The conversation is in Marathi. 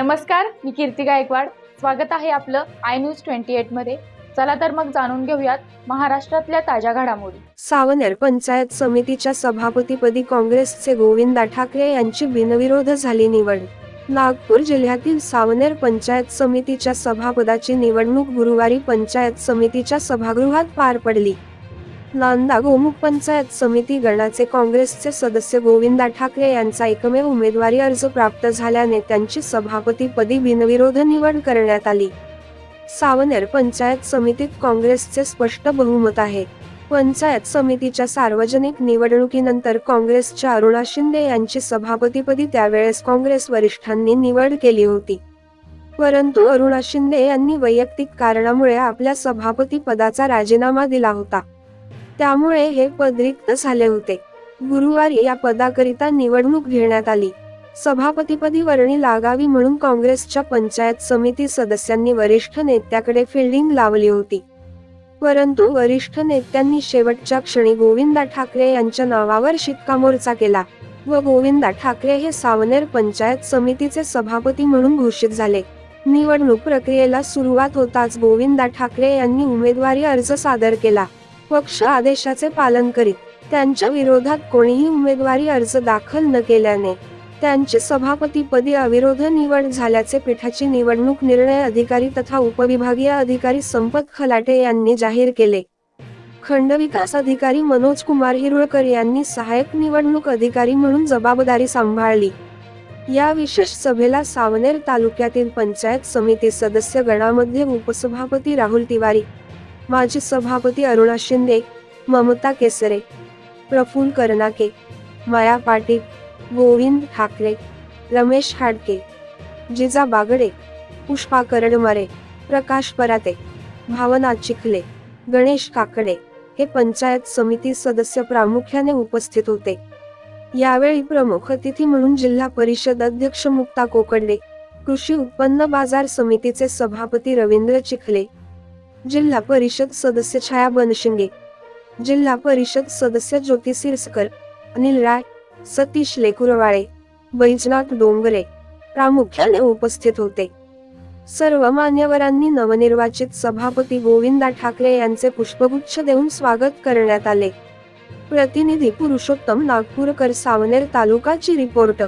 नमस्कार मी कीर्ती गायकवाड. स्वागत आहे आपलं आय न्यूज ट्वेंटी एटमध्ये. चला तर मग जाणून घेऊयात महाराष्ट्रातल्या ताज्या घडामोडी. सावनेर पंचायत समितीच्या सभापतीपदी काँग्रेसचे गोविंद ठाकरे यांची बिनविरोध झाली निवड. नागपूर जिल्ह्यातील सावनेर पंचायत समितीच्या सभापदाची निवडणूक गुरुवारी पंचायत समितीच्या सभागृहात पार पडली. नांदा गोमुख पंचायत समिती गणाचे काँग्रेसचे सदस्य गोविंदा ठाकरे यांचा एकमेव उमेदवारी अर्ज प्राप्त झाल्याने त्यांची सभापतीपदी बिनविरोध निवड करण्यात आली. सावनेर पंचायत समितीत काँग्रेसचे स्पष्ट बहुमत आहे. पंचायत समितीच्या सार्वजनिक निवडणुकीनंतर काँग्रेसच्या अरुणा शिंदे यांची सभापतीपदी त्यावेळेस काँग्रेस वरिष्ठांनी निवड केली होती. परंतु अरुणा शिंदे यांनी वैयक्तिक कारणामुळे आपल्या सभापती पदाचा राजीनामा दिला होता. त्यामुळे हे पद रिक्त झाले होते. गुरुवारी या पदाकरिता निवडणूक घेण्यात आली. सभापतीपदी वर्णी लागावी म्हणून काँग्रेसच्या पंचायत समिती सदस्यांनी वरिष्ठ नेत्याकडे फिल्डिंग लावली होती. परंतु वरिष्ठ नेत्यांनी शेवटच्या क्षणी गोविंदा ठाकरे यांच्या नावावर शिक्कामोर्चा केला व गोविंदा ठाकरे हे सावनेर पंचायत समितीचे सभापती म्हणून घोषित झाले. निवडणूक प्रक्रियेला सुरुवात होताच गोविंदा ठाकरे यांनी उमेदवारी अर्ज सादर केला. पक्ष आदेशाचे पालन करीत त्यांच्या विरोधात कोणीही उमेदवारी अर्ज दाखल न केल्याने त्यांचे सभापतीपदी अविरोध निवड झाल्याचे पीठाची निवडणूक निर्णय अधिकारी तथा उपविभागीय अधिकारी संपत खलाटे यांनी जाहीर केले. खंडविकास अधिकारी मनोज कुमार हिरुळकर यांनी सहाय्यक निवडणूक अधिकारी म्हणून जबाबदारी सांभाळली. या विशेष सभेला सावनेर तालुक्यातील पंचायत समिती सदस्य गणामध्ये उपसभापती राहुल तिवारी माजी सभापती अरुणा शिंदे ममता केसरे प्रफुल्ल कर्नाके माया पाटील गोविंद ठाकरे रमेश हाडके जिजा बागडे पुष्पा करडमारे प्रकाश पराते भावना चिखले गणेश काकडे हे पंचायत समिती सदस्य प्रामुख्याने उपस्थित होते. यावेळी प्रमुख अतिथी म्हणून जिल्हा परिषद अध्यक्ष मुक्ता कोकडे कृषी उत्पन्न बाजार समितीचे सभापती रवींद्र चिखले जिल्हा परिषद सदस्य छाया बनशिंगे जिल्हा परिषद सदस्य ज्योती सिरसकर अनिल राय सतीश लेकुरवाळे बैजनाथ डोंगरे प्रामुख्याने उपस्थित होते. सर्व मान्यवरांनी नवनिर्वाचित सभापती गोविंदा ठाकरे यांचे पुष्पगुच्छ देऊन स्वागत करण्यात आले. प्रतिनिधी पुरुषोत्तम नागपूरकर सावनेर तालुकाची रिपोर्ट.